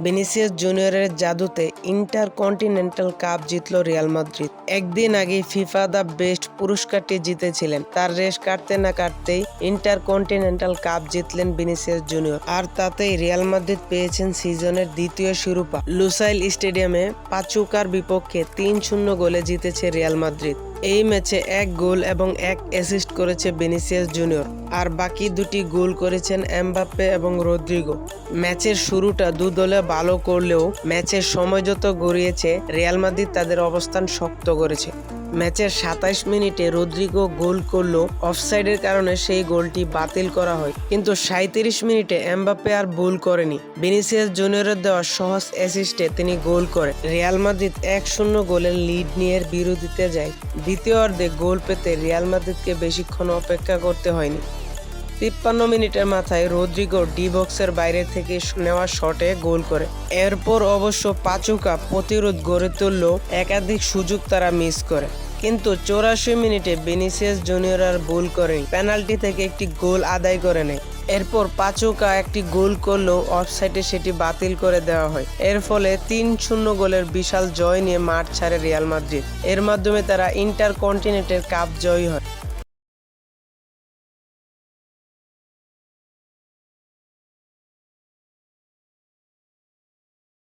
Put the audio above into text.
Vinicius জুনিয়রের জাদুতে intercontinental cup জিতল রিয়াল মাদ্রিদ। একদিন আগে ফিফা দ্য বেস্ট পুরস্কারটি জিতেছিলেন। তার রেশ কাটতে না কাটতেই ইন্টার কন্টিনেন্টাল কাপ জিতলেন ভিনিসিয়াস জুনিয়র। আর তাতেই রিয়াল মাদ্রিদ পেয়েছেন সিজনের দ্বিতীয় শিরোপা। লুসাইল স্টেডিয়ামে পাচুকার বিপক্ষে তিন শূন্য গোলে জিতেছে রিয়াল মাদ্রিদ। এই ম্যাচে এক গোল এবং এক অ্যাসিস্ট করেছে বেনিসিয়াস জুনিয়র। আর বাকি দুটি গোল করেছেন এমবাপ্পে এবং রদ্রিগো। ম্যাচের শুরুটা দু দলে ভালো করলেও ম্যাচের সময় যত গড়িয়েছে, রিয়াল মাদ্রিদ তাদের অবস্থান শক্ত করেছে। ম্যাচের সাতাইশ মিনিটে রদ্রিগো গোল করলেও অফসাইডের কারণে সেই গোলটি বাতিল করা হয়। কিন্তু সাঁত্রিশ মিনিটে এমবাপ্পে আর ভুল করেনি। বেনিসিয়াস জুনিয়রের দেওয়া সহজ অ্যাসিস্টে তিনি গোল করে রিয়াল মাদ্রিদ এক শূন্য গোলের লিড নিয়ে বিরোধিতে যায়। দ্বিতীয় অর্ধে গোল পেতে রিয়াল মাদ্রিদকে বেশিক্ষণ অপেক্ষা করতে হয়নি। তিপ্পান্ন মিনিটের মাথায় রদ্রিগো ডি বক্সের বাইরে থেকে নেওয়া শটে গোল করে। এরপর অবশ্য পাচুকা প্রতিরোধ গড়ে তুললেও একাধিক সুযোগ তারা মিস করে। কিন্তু চৌরাশি মিনিটে বেনিসিয়াস জুনিয়র আর ভুল করেনি। পেনাল্টি থেকে একটি গোল আদায় করে নেয়। এরপর পাচুকা একটি গোল করলেও অফসাইডে সেটি বাতিল করে দেওয়া হয়। এর ফলে তিন শূন্য গোলের বিশাল জয় নিয়ে মাঠ ছাড়ে রিয়াল মাদ্রিদ। এর মাধ্যমে তারা ইন্টার কন্টিনেন্টের কাপ জয়ী হয়।